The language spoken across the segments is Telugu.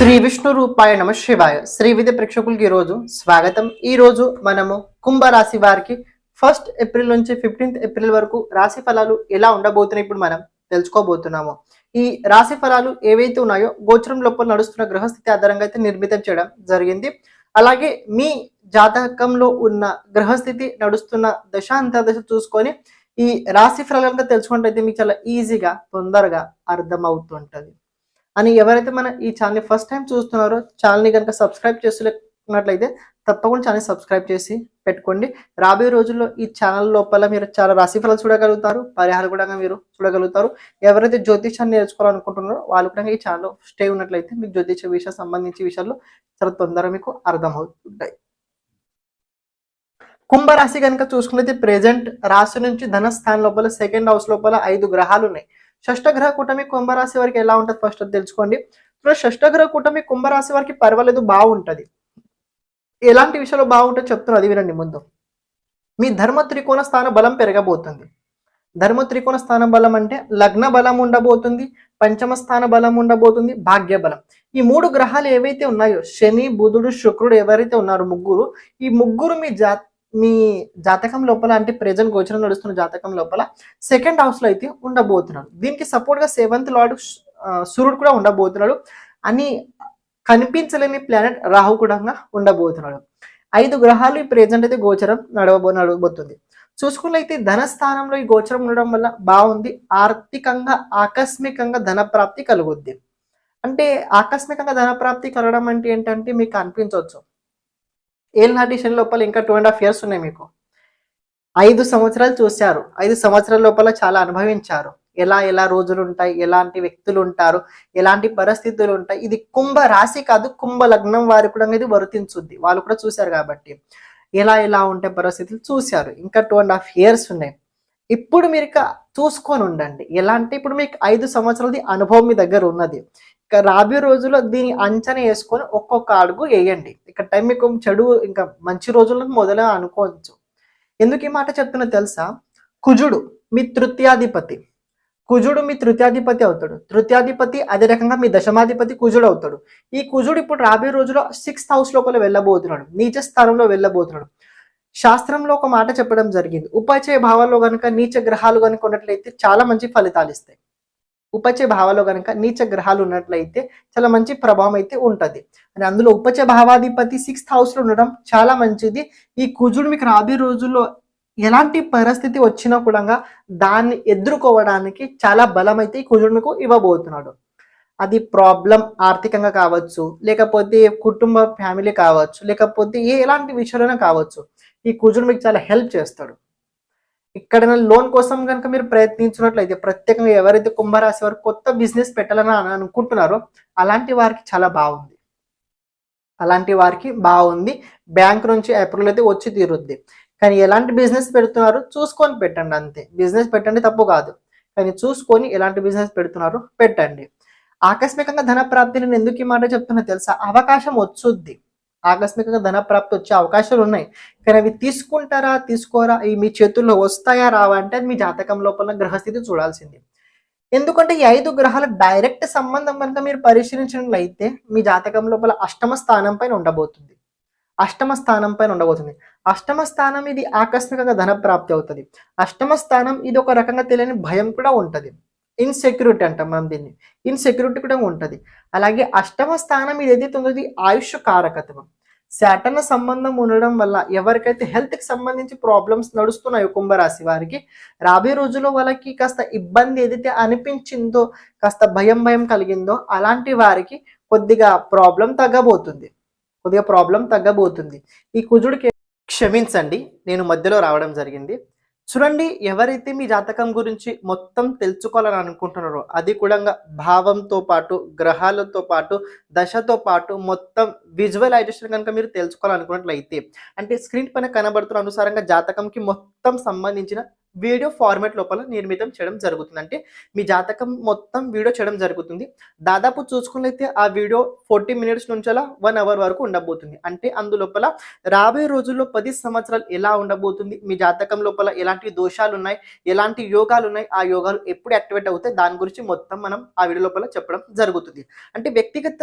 శ్రీ విష్ణు రూపాయ నమ శివాయ. శ్రీ విద్య ప్రేక్షకులకి ఈరోజు స్వాగతం. ఈ రోజు మనము కుంభ రాశి వారికి ఫస్ట్ ఏప్రిల్ నుంచి ఫిఫ్టీన్త్ ఏప్రిల్ వరకు రాశి ఫలాలు ఎలా ఉండబోతున్నాయి ఇప్పుడు మనం తెలుసుకోబోతున్నాము. ఈ రాశి ఫలాలు ఏవైతే ఉన్నాయో గోచరం లోపల నడుస్తున్న గ్రహస్థితి ఆధారంగా అయితే నిర్మితం చేయడం జరిగింది. అలాగే మీ జాతకంలో ఉన్న గ్రహస్థితి నడుస్తున్న దశ అంతర్దశ చూసుకొని ఈ రాశి ఫలాలు తెలుసుకుంటే మీకు చాలా ఈజీగా తొందరగా అర్థమవుతుంటుంది. అని ఎవరైతే మన ఈ ఛానల్ ఫస్ట్ టైం చూస్తున్నారో ఛానల్ని కనుక సబ్స్క్రైబ్ చేసుకున్నట్లయితే తప్పకుండా ఛానల్ సబ్స్క్రైబ్ చేసి పెట్టుకోండి. రాబోయే రోజుల్లో ఈ ఛానల్ లోపల మీరు చాలా రాశి ఫలాలు చూడగలుగుతారు పరిహారాలు కూడా మీరు చూడగలుగుతారు. ఎవరైతే జ్యోతిషాన్ని నేర్చుకోవాలనుకుంటున్నారో వాళ్ళు కూడా ఈ ఛానల్లో స్టే ఉన్నట్లయితే మీకు జ్యోతిష విషయం సంబంధించి విషయాల్లో చాలా తొందరగా మీకు అర్థమవుతుంటాయి. కుంభరాశి కనుక చూసుకున్నది ప్రెజెంట్ రాశి నుంచి ధనస్థానం లోపల సెకండ్ హౌస్ లోపల ఐదు గ్రహాలు ఉన్నాయి. షష్టగ్రహ కూటమి కుంభరాశి వారికి ఎలా ఉంటుంది ఫస్ట్ తెలుసుకోండి. షష్టగ్రహ కూటమి కుంభరాశి వారికి పర్వాలేదు బాగుంటుంది. ఎలాంటి విషయాలు బాగుంటుంది చెప్తున్నారు అది వినండి ముందు. మీ ధర్మ త్రికోణ స్థాన బలం పెరగబోతుంది. ధర్మ త్రికోణ స్థాన బలం అంటే లగ్న బలం ఉండబోతుంది పంచమ స్థాన బలం ఉండబోతుంది భాగ్య బలం. ఈ మూడు గ్రహాలు ఏవైతే ఉన్నాయో శని బుధుడు శుక్రుడు ఎవరైతే ఉన్నారో ముగ్గురు ఈ ముగ్గురు మీ జా మీ జాతకం లోపల అంటే ప్రెజెంట్ గోచరం నడుస్తున్న జాతకం లోపల సెకండ్ హౌస్లో అయితే ఉండబోతున్నాడు. దీనికి సపోర్ట్గా సెవెంత్ లార్డ్ సూర్యుడు కూడా ఉండబోతున్నాడు. అని కనిపించలేని ప్లానెట్ రాహు కూడా ఉండబోతున్నాడు. ఐదు గ్రహాలు ఈ ప్రెజెంట్ అయితే గోచరం నడవబో నడవబోతుంది. చూసుకున్నట్లయితే ధన స్థానంలో ఈ గోచరం ఉండడం వల్ల బాగుంది. ఆర్థికంగా ఆకస్మికంగా ధన ప్రాప్తి కలుగుద్ది. అంటే ఆకస్మికంగా ధనప్రాప్తి కలగడం అంటే ఏంటంటే మీకు అనిపించవచ్చు. ఏళ్ళనాటి లోపల ఇంకా టూ అండ్ హాఫ్ ఇయర్స్ ఉన్నాయి మీకు. ఐదు సంవత్సరాలు చూశారు. ఐదు సంవత్సరాల లోపల చాలా అనుభవించారు. ఎలా ఎలా రోజులు ఉంటాయి ఎలాంటి వ్యక్తులు ఉంటారు ఎలాంటి పరిస్థితులు ఉంటాయి ఇది కుంభ రాశి కాదు కుంభ లగ్నం వారి కూడా ఇది వర్తించుద్ది. వాళ్ళు కూడా చూశారు కాబట్టి. ఎలా ఎలా ఉంటాయి పరిస్థితులు చూశారు. ఇంకా టూ అండ్ హాఫ్ ఇయర్స్ ఉన్నాయి. ఇప్పుడు మీరు ఇక చూసుకొని ఉండండి. ఎలా అంటే ఇప్పుడు మీకు ఐదు సంవత్సరాలది అనుభవం మీ దగ్గర ఉన్నది. ఇక రాబోయే రోజుల్లో దీన్ని అంచనా వేసుకొని ఒక్కొక్క అడుగు వేయండి. ఇక టైం మీకు చెడు ఇంకా మంచి రోజులను మొదలు అనుకోవచ్చు. ఎందుకు ఈ మాట చెప్తున్నా తెలుసా? కుజుడు మీ తృతీయాధిపతి. కుజుడు మీ తృతీయాధిపతి అవుతాడు. తృతీయాధిపతి అదే రకంగా మీ దశమాధిపతి కుజుడు అవుతాడు. ఈ కుజుడు ఇప్పుడు రాబోయే రోజులో సిక్స్త్ హౌస్ లోపల వెళ్ళబోతున్నాడు. నీచ స్థానంలో వెళ్ళబోతున్నాడు. శాస్త్రంలో ఒక మాట చెప్పడం జరిగింది. ఉపచయ భావాల్లో కనుక నీచ గ్రహాలు కనుక ఉన్నట్లయితే చాలా మంచి ఫలితాలు ఇస్తాయి. ఉపచయ భావాల్లో కనుక నీచ గ్రహాలు ఉన్నట్లయితే చాలా మంచి ప్రభావం అయితే ఉంటుంది. అని అందులో ఉపచయ భావాధిపతి సిక్స్త్ హౌస్లో ఉండడం చాలా మంచిది. ఈ కుజుడు మీకు రాబోయే రోజుల్లో ఎలాంటి పరిస్థితి వచ్చినా కూడా దాన్ని ఎదుర్కోవడానికి చాలా బలం అయితే ఈ కుజుడు మీకు ఇవ్వబోతున్నాడు. అది ప్రాబ్లం ఆర్థికంగా కావచ్చు లేకపోతే కుటుంబ ఫ్యామిలీ కావచ్చు లేకపోతే ఏ ఎలాంటి విషయాలైనా కావచ్చు. ఈ కుజుడు మీకు చాలా హెల్ప్ చేస్తాడు. ఇక్కడ లోన్ కోసం కనుక మీరు ప్రయత్నించినట్లయితే ప్రత్యేకంగా ఎవరైతే కుంభరాశి వారు కొత్త బిజినెస్ పెట్టాలని అని అనుకుంటున్నారో అలాంటి వారికి చాలా బాగుంది. అలాంటి వారికి బాగుంది. బ్యాంక్ నుంచి అప్రూవల్ అయితే వచ్చి తీరుద్ది. కానీ ఎలాంటి బిజినెస్ పెడుతున్నారు చూసుకొని పెట్టండి అంతే. బిజినెస్ పెట్టండి తప్పు కాదు. కానీ చూసుకొని ఎలాంటి బిజినెస్ పెడుతున్నారు పెట్టండి. ఆకస్మికంగా ధన ప్రాప్తి నేను ఎందుకు ఈ మాట చెప్తున్నా తెలుసా? అవకాశం వచ్చుద్ది. ఆకస్మికంగా ధన ప్రాప్తి వచ్చే అవకాశాలు ఉన్నాయి. కానీ అవి తీసుకుంటారా తీసుకోరా ఈ మీ చేతుల్లో వస్తాయా రావా అంటే అది మీ జాతకం లోపల గ్రహస్థితి చూడాల్సింది. ఎందుకంటే ఈ ఐదు గ్రహాల డైరెక్ట్ సంబంధం కనుక మీరు పరిశీలించినట్లయితే మీ జాతకం లోపల అష్టమ స్థానం పైన ఉండబోతుంది. అష్టమ స్థానం పైన ఉండబోతుంది. అష్టమ స్థానం ఇది ఆకస్మికంగా ధన ప్రాప్తి అవుతుంది. అష్టమ స్థానం ఇది ఒక రకంగా తెలియని భయం కూడా ఉంటుంది. ఇన్సెక్యూరిటీ అంటాం మనం దీన్ని. ఇన్సెక్యూరిటీ కూడా ఉంటుంది. అలాగే అష్టమ స్థానం ఇది ఏదైతే ఉందో ఇది ఆయుష్ కారకత్వం శాటన సంబంధం ఉండడం వల్ల ఎవరికైతే హెల్త్కి కి సంబంధించి ప్రాబ్లమ్స్ నడుస్తున్నాయో కుంభరాశి వారికి రాబోయే రోజుల్లో వాళ్ళకి కాస్త ఇబ్బంది ఏదైతే అనిపించిందో కాస్త భయం భయం కలిగిందో అలాంటి వారికి కొద్దిగా ప్రాబ్లం తగ్గబోతుంది. కొద్దిగా ప్రాబ్లం తగ్గబోతుంది. ఈ కుజుడికి క్షమించండి. నేను మధ్యలో రావడం జరిగింది. చూడండి ఎవరైతే మీ జాతకం గురించి మొత్తం తెలుసుకోవాలని అనుకుంటున్నారో అది కూడా భావంతో పాటు గ్రహాలతో పాటు దశతో పాటు మొత్తం విజువలైజేషన్ కనుక మీరు తెలుసుకోవాలనుకున్నట్లయితే అంటే స్క్రీన్ పైన కనబడుతున్న అనుసారంగా జాతకంకి మొత్తం సంబంధించిన వీడియో ఫార్మాట్ లోపల నిర్మితం చేయడం జరుగుతుంది. అంటే మీ జాతకం మొత్తం వీడియో చేయడం జరుగుతుంది. దాదాపు చూసుకున్నైతే ఆ వీడియో ఫోర్టీ మినిట్స్ నుంచి అలా వన్ అవర్ వరకు ఉండబోతుంది. అంటే అందులోపల రాబోయే రోజుల్లో పది సంవత్సరాలు ఎలా ఉండబోతుంది? మీ జాతకం లోపల ఎలాంటి దోషాలు ఉన్నాయి? ఎలాంటి యోగాలు ఉన్నాయి? ఆ యోగాలు ఎప్పుడు యాక్టివేట్ అవుతాయి? దాని గురించి మొత్తం మనం ఆ వీడియో లోపల చెప్పడం జరుగుతుంది. అంటే వ్యక్తిగత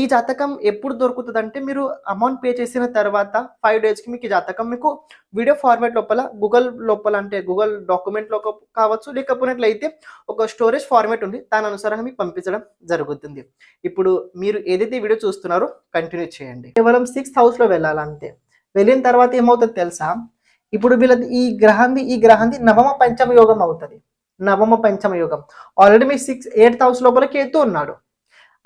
ఈ జాతకం ఎప్పుడు దొరుకుతుంది అంటే మీరు అమౌంట్ పే చేసిన తర్వాత ఫైవ్ డేస్కి మీకు ఈ జాతకం మీకు వీడియో ఫార్మాట్ లోపల గూగుల్ లోపల అంటే గూగుల్ డాక్యుమెంట్లో కావచ్చు లేకపోయినట్లయితే ఒక స్టోరేజ్ ఫార్మాట్ ఉంది. దాని అనుసారంగా మీకు పంపించడం జరుగుతుంది. ఇప్పుడు మీరు ఏదైతే వీడియో చూస్తున్నారో కంటిన్యూ చేయండి. కేవలం సిక్స్త్ హౌస్లో వెళ్ళాలంతే. వెళ్ళిన తర్వాత ఏమవుతుంది తెలుసా? ఇప్పుడు వీళ్ళది ఈ గ్రహాంది ఈ గ్రహాంది నవమ పంచమ యోగం అవుతుంది. నవమ పంచమ యోగం. ఆల్రెడీ మీ సిక్స్ ఎయిత్ హౌస్ లోపల కేతు ఉన్నాడు.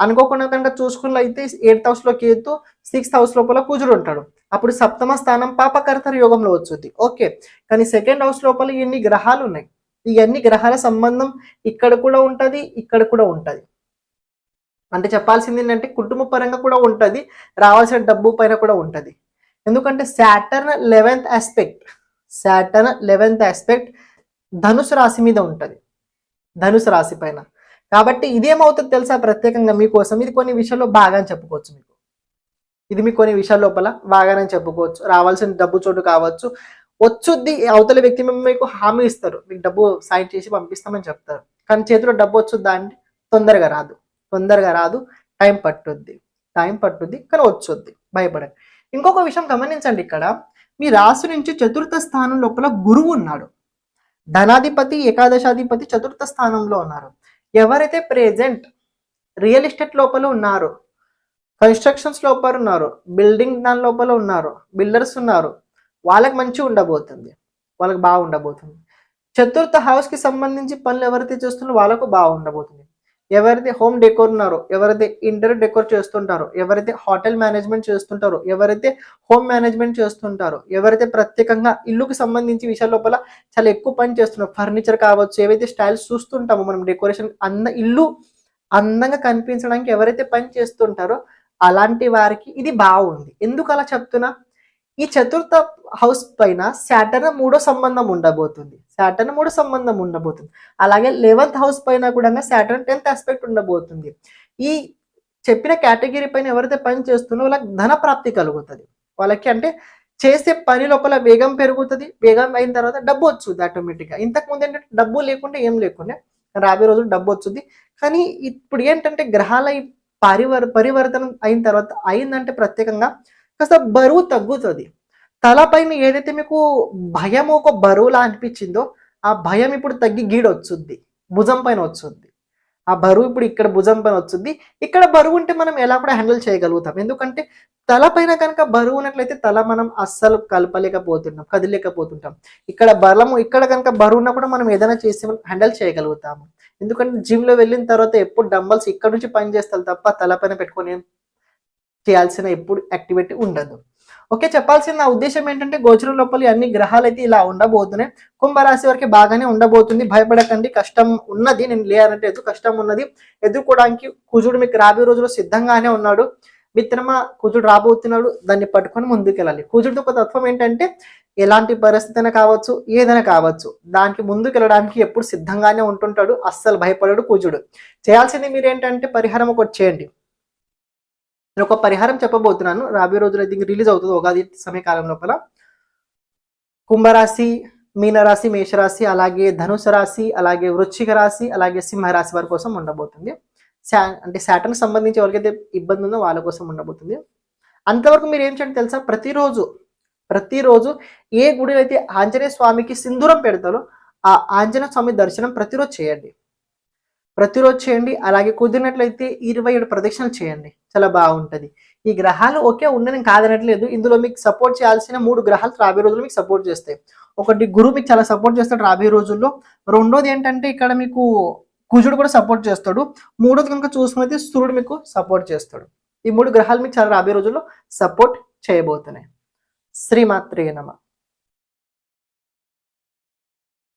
అనుకోకుండా కనుక చూసుకున్నట్లయితే ఎయిత్ హౌస్లో కేతు సిక్స్త్ హౌస్ లోపల కుజుడు ఉంటాడు. అప్పుడు సప్తమ స్థానం పాపకర్తర యోగంలో వచ్చుద్ది. ఓకే. కానీ సెకండ్ హౌస్ లోపల ఎన్ని గ్రహాలు ఉన్నాయి? ఇవన్నీ గ్రహాల సంబంధం ఇక్కడ కూడా ఉంటది ఇక్కడ కూడా ఉంటది. అంటే చెప్పాల్సింది ఏంటంటే కుటుంబ పరంగా కూడా ఉంటది రావాల్సిన డబ్బు పైన కూడా ఉంటది. ఎందుకంటే Saturn eleventh aspect Saturn eleventh aspect ధనుసు రాశి మీద ఉంటది. ధనుసు రాశి పైన. కాబట్టి ఇదేమవుతుంది తెలుసా ప్రత్యేకంగా మీకోసం? ఇది కొన్ని విషయాల్లో బాగా అని చెప్పుకోవచ్చు మీకు. ఇది మీకు కొన్ని విషయాల లోపల బాగానే చెప్పుకోవచ్చు. రావాల్సిన డబ్బు చోటు కావచ్చు. వచ్చుద్ది అవతల వ్యక్తి మీకు హామీ ఇస్తారు. మీకు డబ్బు సైన్ చేసి పంపిస్తామని చెప్తారు. కానీ చేతిలో డబ్బు వచ్చుద్దా అంటే తొందరగా రాదు. తొందరగా రాదు. టైం పట్టుద్ది. టైం పట్టుద్ది. కానీ వచ్చుద్ది. భయపడండి ఇంకొక విషయం గమనించండి ఇక్కడ. మీ రాశి నుంచి చతుర్థ స్థానం లోపల గురువు ఉన్నాడు. ధనాధిపతి ఏకాదశాధిపతి చతుర్థ స్థానంలో ఉన్నారు. ఎవరైతే ప్రెజెంట్ రియల్ ఎస్టేట్ లోపల ఉన్నారో కన్స్ట్రక్షన్స్ లోపల ఉన్నారు బిల్డింగ్ దాని లోపల ఉన్నారు బిల్డర్స్ ఉన్నారు వాళ్ళకి మంచి ఉండబోతుంది. వాళ్ళకి బాగా ఉండబోతుంది చతుర్థ హౌస్కి సంబంధించి పనులు ఎవరైతే చేస్తున్నారో వాళ్ళకు బాగుండబోతుంది. ఎవరైతే హోమ్ డెకోర్ ఉన్నారో ఎవరైతే ఇంటర్ డెకోర్ చేస్తుంటారో ఎవరైతే హోటల్ మేనేజ్మెంట్ చేస్తుంటారో ఎవరైతే హోమ్ మేనేజ్మెంట్ చేస్తుంటారో ఎవరైతే ప్రత్యేకంగా ఇల్లుకి సంబంధించి విషయాల లోపల చాలా ఎక్కువ పని చేస్తున్నారు. ఫర్నిచర్ కావచ్చు ఏవైతే స్టైల్స్ చూస్తుంటామో మనం డెకరేషన్ అంద ఇల్లు అందంగా కనిపించడానికి ఎవరైతే పని చేస్తుంటారో అలాంటి వారికి ఇది బాగుంది. ఎందుకు అలా చెప్తున్నా? ఈ చతుర్థ హౌస్ పైన శాటర్న్ మూడో సంబంధం ఉండబోతుంది. శాటర్న్ మూడో సంబంధం ఉండబోతుంది. అలాగే లెవెన్త్ హౌస్ పైన కూడా శాటర్న్ టెన్త్ ఆస్పెక్ట్ ఉండబోతుంది. ఈ చెప్పిన కేటగిరీ పైన ఎవరైతే పని చేస్తుందో వాళ్ళకి ధన ప్రాప్తి కలుగుతుంది. వాళ్ళకి అంటే చేసే పని లోపల వేగం పెరుగుతుంది. వేగం అయిన తర్వాత డబ్బు వచ్చుద్ది ఆటోమేటిక్గా ఇంతకు ముందు ఏంటంటే డబ్బు లేకుండా ఏం లేకుండా రాబోయే రోజులు డబ్బు వచ్చుద్ది కానీ ఇప్పుడు ఏంటంటే గ్రహాల పరివర్ పరివర్తనం అయిన తర్వాత అయిందంటే ప్రత్యేకంగా కాస్త బరువు తగ్గుతుంది. తలపైన ఏదైతే మీకు భయం ఒక బరువులా అనిపించిందో ఆ భయం ఇప్పుడు తగ్గి గీడ వచ్చుద్ది భుజం పైన వచ్చుద్ది. ఆ బరువు ఇప్పుడు ఇక్కడ భుజం పైన వచ్చుద్ది. ఇక్కడ బరువు ఉంటే మనం ఎలా కూడా హ్యాండిల్ చేయగలుగుతాం. ఎందుకంటే తల పైన కనుక బరువు ఉన్నట్లయితే తల మనం అస్సలు కలపలేకపోతున్నాం కదిలేకపోతుంటాం. ఇక్కడ బలము ఇక్కడ కనుక బరువు ఉన్నా కూడా మనం ఏదైనా చేసి హ్యాండిల్ చేయగలుగుతాము. ఎందుకంటే జిమ్లో వెళ్ళిన తర్వాత ఎప్పుడు డంబల్స్ ఇక్కడ నుంచి పని చేస్తారు తప్ప తల పైన పెట్టుకొని చేయాల్సిన ఎప్పుడు యాక్టివిటీ ఉండదు. ఓకే చెప్పాల్సిన నా ఉద్దేశం ఏంటంటే గోచరం లోపల అన్ని గ్రహాలు అయితే ఇలా ఉండబోతున్నాయి. కుంభరాశి వరకు బాగానే ఉండబోతుంది. భయపడకండి కష్టం ఉన్నది. నేను లేనంటే ఎదురు కష్టం ఉన్నది. ఎదుర్కోవడానికి కుజుడు మీకు రాబోయే రోజుల్లో సిద్ధంగానే ఉన్నాడు. మిత్రమా కుజుడు రాబోతున్నాడు. దాన్ని పట్టుకొని ముందుకెళ్ళాలి. కుజుడు ఒక తత్వం ఏంటంటే ఎలాంటి పరిస్థితి అయినా కావచ్చు ఏదైనా కావచ్చు దానికి ముందుకు వెళ్ళడానికి ఎప్పుడు సిద్ధంగానే ఉంటుంటాడు. అస్సలు భయపడడు కుజుడు. చేయాల్సింది మీరు ఏంటంటే పరిహారం ఒకటి చేయండి. నేను ఒక పరిహారం చెప్పబోతున్నాను. రాబోయే రోజులు అయితే రిలీజ్ అవుతుంది. ఉగాది సమయకాలం లోపల. కుంభరాశి మీనరాశి మేషరాశి అలాగే ధనుసు రాశి అలాగే వృశ్చిక రాశి అలాగే సింహరాశి వారి కోసం ఉండబోతుంది. శా అంటే శాటర్న్ సంబంధించి ఎవరికైతే ఇబ్బంది ఉందో వాళ్ళ కోసం ఉండబోతుంది. అంతవరకు మీరు ఏం చేయండి తెలుసా? ప్రతిరోజు ప్రతిరోజు ఏ గుడిలో అయితే ఆంజనేయ స్వామికి సింధూరం పెడతారో ఆ ఆంజనేయ స్వామి దర్శనం ప్రతిరోజు చేయండి. ప్రతిరోజు చేయండి. అలాగే కుదిరినట్లయితే ఇరవై ఏడు ప్రదక్షిణలు చేయండి. చాలా బాగుంటుంది. ఈ గ్రహాలు ఒకే ఉండని కాదనట్లేదు. ఇందులో మీకు సపోర్ట్ చేయాల్సిన మూడు గ్రహాలు రాబోయే రోజులు మీకు సపోర్ట్ చేస్తాయి. ఒకటి గురువు మీకు చాలా సపోర్ట్ చేస్తాడు రాబోయే రోజుల్లో. రెండోది ఏంటంటే ఇక్కడ మీకు కుజుడు కూడా సపోర్ట్ చేస్తాడు. మూడోది కనుక చూసుకున్నది సూర్యుడు మీకు సపోర్ట్ చేస్తాడు. ఈ మూడు గ్రహాలు మీకు చాలా రాబోయే రోజుల్లో సపోర్ట్ చేయబోతున్నాయి. శ్రీమాత్రే నమ.